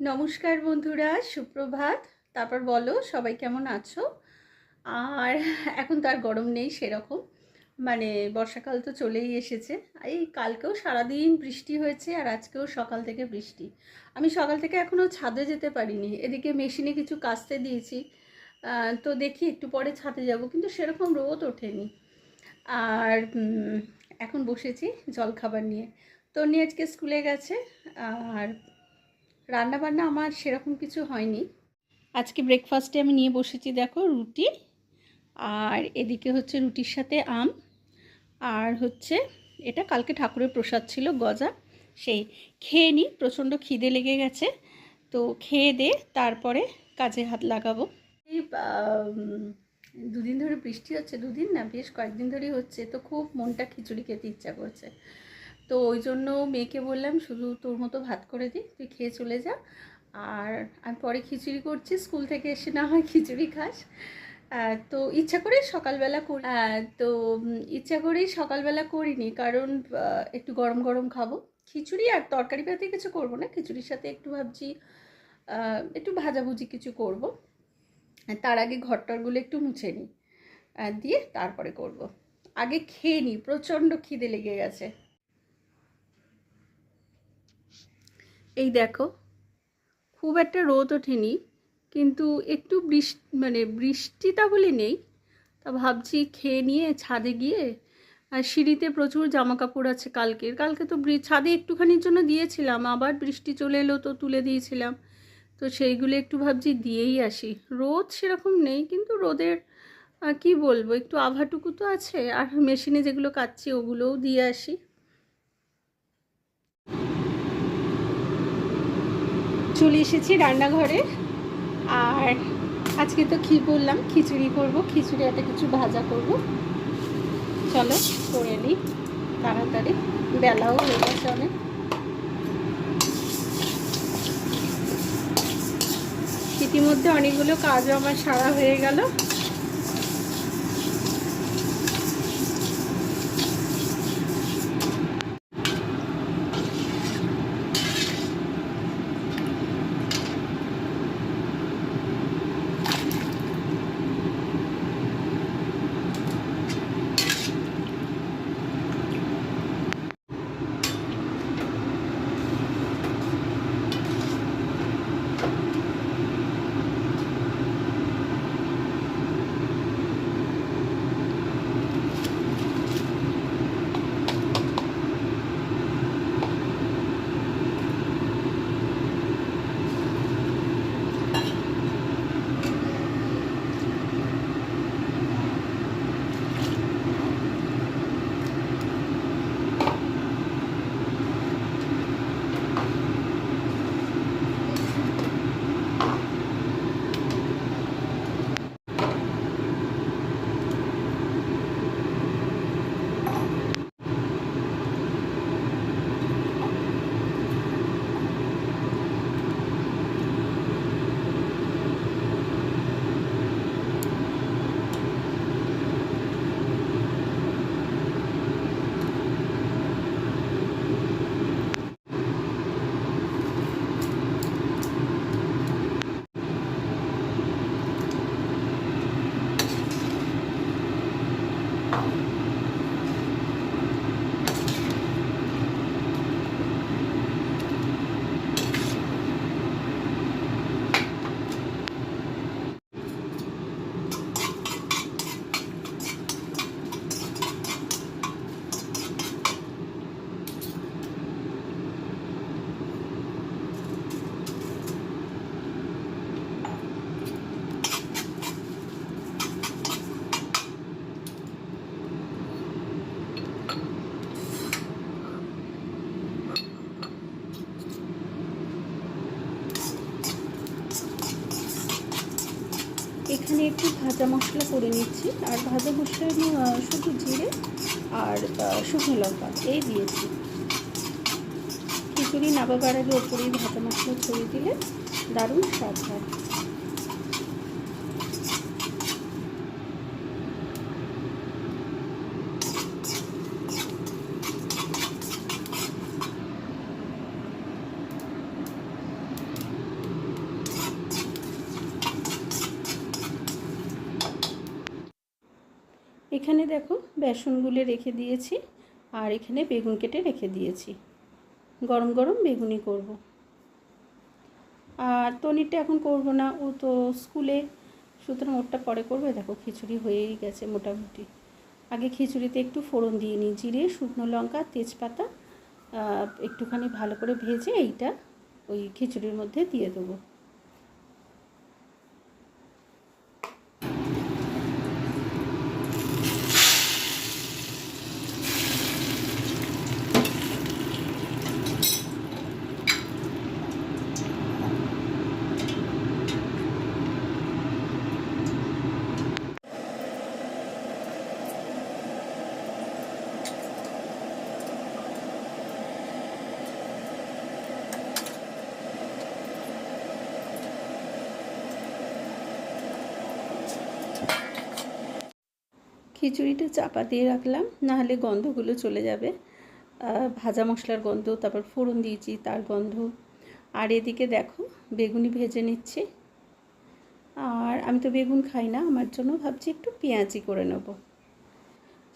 নমস্কার বন্ধুরা, সুপ্রভাত। তারপর বলো, সবাই কেমন আছো? আর এখন তো আর গরম নেই সেরকম। মানে বর্ষাকাল তো চলেই এসেছে। এই কালকেও সারাদিন বৃষ্টি হয়েছে আর আজকেও সকাল থেকে বৃষ্টি। আমি সকাল থেকে এখনও ছাদে যেতে পারিনি। এদিকে মেশিনে কিছু কাচতে দিয়েছি। তো দেখি একটু পরে ছাদে যাব, কিন্তু সেরকম রোদ ওঠেনি। আর এখন বসেছি জলখাবার নিয়ে। তো নিয়ে আজকে স্কুলে গেছে। আর রান্না বান্না আমার সেরকম কিছু হয়নি। আজকে ব্রেকফাস্টে আমি নিয়ে বসেছি দেখো রুটি আর এদিকে হচ্ছে রুটির সাথে আম আর হচ্ছে এটা কালকে ঠাকুরের প্রসাদ ছিল গজা। সেই খেয়ে নিই প্রচণ্ড খিদে লেগে গেছে তো খেয়ে দে তারপরে কাজে হাত লাগাবো। এই দুদিন ধরে বৃষ্টি হচ্ছে দুদিন না বেশ কয়েকদিন ধরেই হচ্ছে তো খুব মনটা খিচুড়ি খেতে ইচ্ছা করছে। তো ওই জন্য মেয়েকে বললাম, শুধু তোর মতো ভাত করে দিই তুই খেয়ে চলে যা। আর আমি পরে খিচুড়ি করছি, স্কুল থেকে এসে না হয় খিচুড়ি খাস। তো ইচ্ছা করে সকালবেলা করি তো ইচ্ছা করেই সকালবেলা করিনি। কারণ একটু গরম গরম খাব। খিচুড়ি আর তরকারি পাতে কিছু করব না। খিচুড়ির সাথে একটু ভাবছি একটু ভাজাভুজি কিছু করব। তার আগে ঘরটরগুলো একটু মুছে নিই দিয়ে তারপরে করব। আগে খেয়ে নিই, প্রচণ্ড খিদে লেগে গেছে। এই দেখো, খুব একটা রোদ ওঠেনি, কিন্তু একটু বৃষ্টি মানে বৃষ্টিটা বলে নেই। তা ভাবছি খেয়ে নিয়ে ছাদে গিয়ে, আর সিঁড়িতে প্রচুর জামা কাপড় আছে কালকের। কালকে তো ছাদে একটুখানির জন্য দিয়েছিলাম, আবার বৃষ্টি চলে এলো তো তুলে দিয়েছিলাম। তো সেইগুলো একটু ভাবছি দিয়েই আসি। রোদ সেরকম নেই, কিন্তু রোদের কি বলব, একটু আভাটুকু তো আছে, আর মেশিনে যেগুলো কাচ্ছি ওগুলোও দিয়ে আসি। চলে এসেছি রান্নাঘরে। আর আজকে তো কি বললাম, খিচুড়ি করব, খিচুড়ি একটা কিছু ভাজা করব। চলো করে নিই তাড়াতাড়ি। বেলাও হয়ে গেছে অনেক। ইতিমধ্যে অনেকগুলো কাজও আমার সারা হয়ে গেল। ভাজা মশলা করে নিচ্ছি, আর ভাজা মশলা আমি শুধু জিরে আর শুকনো লঙ্কা এই দিয়েছি। খিচুড়ি নাবাবার আগে ওপরেই ভাজা মশলা ছড়িয়ে দিলে দারুণ স্বাদ হয়। এখানে দেখো বেসনগুলো রেখে দিয়েছি আর এখানে বেগুন কেটে রেখে দিয়েছি। গরম গরম বেগুনি করব। আর তনিরটা এখন করব না, ও তো স্কুলে, সুতরাং ওরটা পরে করবে। দেখো খিচুড়ি হয়েই গেছে মোটামুটি। আগে খিচুড়িতে একটু ফোড়ন দিয়ে নিই, জিরে, শুকনো লঙ্কা, তেজপাতা একটুখানি ভালো করে ভেজে এইটা ওই খিচুড়ির মধ্যে দিয়ে দেবো। খিচুড়িটা চাপা দিয়ে রাখলাম, নাহলে গন্ধগুলো চলে যাবে। ভাজা মশলার গন্ধ, তারপর ফোড়ন দিয়েছি, তার গন্ধ। আর এদিকে দেখো, বেগুনি ভেজে নিচ্ছি। আর আমি তো বেগুন খাই না, আমার জন্য ভাবছি একটু পেঁয়াজি করে নেব।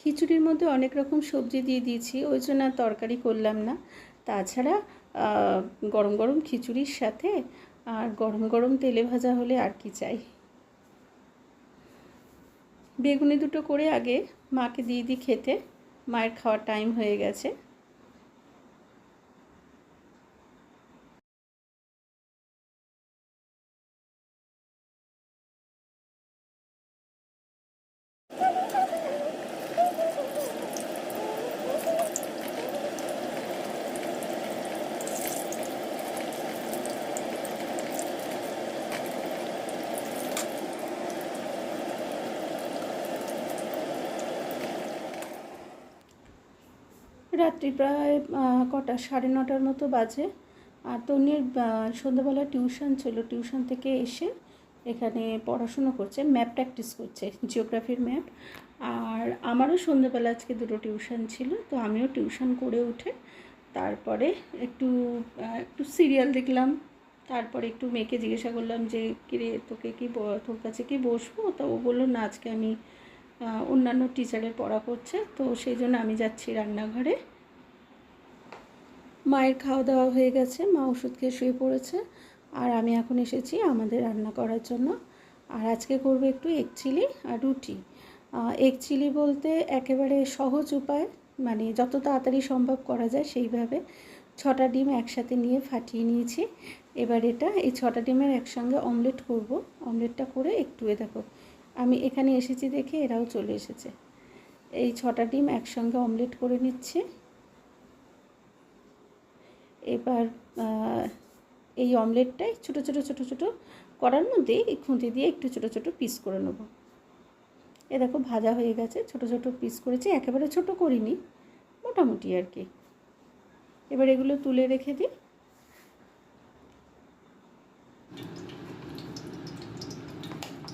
খিচুড়ির মধ্যে অনেক রকম সবজি দিয়ে দিয়েছি, ওই জন্য আর তরকারি করলাম না। তাছাড়া গরম গরম খিচুড়ির সাথে আর গরম গরম তেলে ভাজা হলে আর কি চাই? বেগুনি দুটো করে আগে মাকে দিয়ে দিই খেতে। মায়ের খাওয়ার টাইম হয়ে গেছে। রাত্রি প্রায় কটা, সাড়ে নটার মতো বাজে। আর তনির সন্ধ্যাবেলা টিউশন ছিল। টিউশন থেকে এসে এখানে পড়াশুনো করছে, ম্যাপ প্র্যাকটিস করছে, জিওগ্রাফির ম্যাপ। আর আমারও সন্ধ্যাবেলা আজকে দুটো টিউশন ছিল, তো আমিও টিউশন করে উঠে তারপরে একটু একটু সিরিয়াল দেখলাম। তারপরে একটু মেয়েকে জিজ্ঞাসা করলাম যে, কিরে, তোকে কি তোর কাছে কি বসবো? তো ও বলল, না, আজকে আমি অন্যান্য টিচারের পড়া করছে। তো সেই জন্য আমি যাচ্ছি রান্নাঘরে। মায়ের খাওয়া দাওয়া হয়ে গেছে, মা ওষুধ খেয়ে শুয়ে পড়েছে, আর আমি এখন এসেছি আমাদের রান্না করার জন্য। আর আজকে করব একটু এগ চিলি আর রুটি। এগ চিলি বলতে একেবারে সহজ উপায় মানে যত তাড়াতাড়ি সম্ভব করা যায় সেইভাবে ছটা ডিম একসাথে নিয়ে ফাটিয়ে নিয়েছি। এবার এটা, এই ছটা ডিমের একসঙ্গে অমলেট করব। অমলেটটা করে একটু এ দেখো, আমি এখানে এসেছি দেখে এরাও চলে এসেছে। এই ছটা ডিম একসঙ্গে অমলেট করে নিচ্ছে। এবার এই অমলেটটাই ছোটো ছোটো ছোটো ছোটো করার মধ্যে এই খুঁতি দিয়ে একটু ছোটো ছোটো পিস করে নেব। এ দেখো, ভাজা হয়ে গেছে। ছোটো ছোটো পিস করেছি। একেবারে ছোট করিনি, মোটামুটি আর কি। এবার এগুলো তুলে রেখে দিই।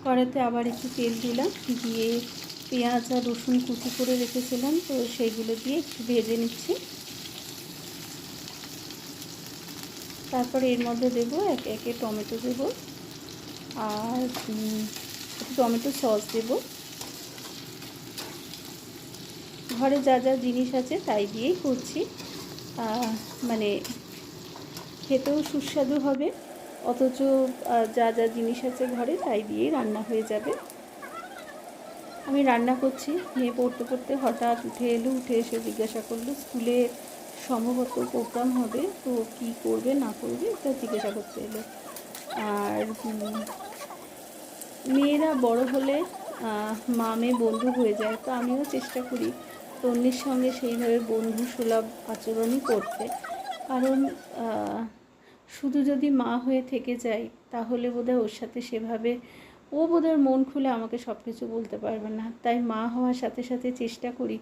কড়াতে আবার একটু তেল দিলাম। দিয়ে পেঁয়াজ আর রসুন কুচি করে রেখেছিলাম, তো সেইগুলো দিয়ে একটু ভেজে নিচ্ছি। তারপরে এর মধ্যে দেব একে একে টমেটো দেব আর টমেটো সস দেব। ঘরে যা যা জিনিস আছে তাই দিয়েই করছি। মানে খেতেও সুস্বাদু হবে, অথচ যা যা জিনিস আছে ঘরে তাই দিয়েই রান্না হয়ে যাবে। আমি রান্না করছি, মেয়ে পড়তে পড়তে হঠাৎ উঠে এলো, উঠে এসে জিজ্ঞাসা করল, স্কুলে সম্ভবত প্রোগ্রাম হবে, তো কি করবে, না করবে, এটা জিজ্ঞাসা করতে এলো। আর মেয়েরা বড় হলে মা মেয়ে বন্ধু হয়ে যায়, তো আমিও চেষ্টা করি তন্নির সঙ্গে সেইভাবে বন্ধু সুলভ আচরণই করতে। কারণ শুধু যদি মা হয়ে থেকে যাই তাহলে বোধহয় ওর সাথে সেভাবে ও বোধহয় মন খুলে আমাকে সব কিছু বলতে পারবে না। তাই মা হওয়ার সাথে সাথে চেষ্টা করি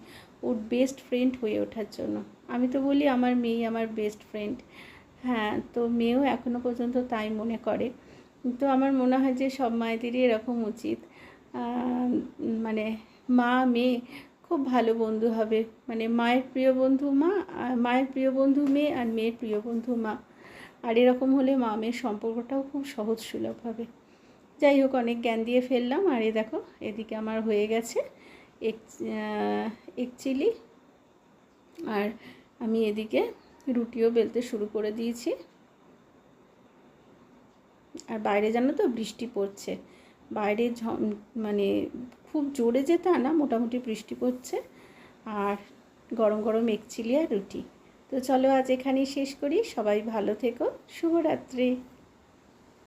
ওর বেস্ট ফ্রেন্ড হয়ে ওঠার জন্য। আমি তো বলি আমার মেয়ে আমার বেস্ট ফ্রেন্ড হ্যাঁ তো মেয়েও এখনও পর্যন্ত তাই মনে করে। তো আমার মনে হয় যে সব মায়েদেরই এরকম উচিত। মানে মা, মেয়ে খুব ভালো বন্ধু হবে। মানে মায়ের প্রিয় বন্ধু মা আর মায়ের প্রিয় বন্ধু মেয়ে আর মেয়ের প্রিয় বন্ধু মা। আর এরকম হলে মা মেয়ের সম্পর্কটাও খুব সহজ সুলভ হবে। যাই হোক, অনেক জ্ঞান দিয়ে ফেললাম। আর এ দেখো, এদিকে আমার হয়ে গেছে এক এক চিলি। আর আমি এদিকে রুটিও বেলতে শুরু করে দিয়েছি। আর বাইরে জানো তো, বৃষ্টি পড়ছে। বাইরে মানে খুব জোরে যে তা না, মোটামুটি বৃষ্টি পড়ছে। আর গরম গরম এক চিলি আর রুটি। তো চলো আজ এখানেই শেষ করি। সবাই ভালো থেকো। শুভরাত্রি।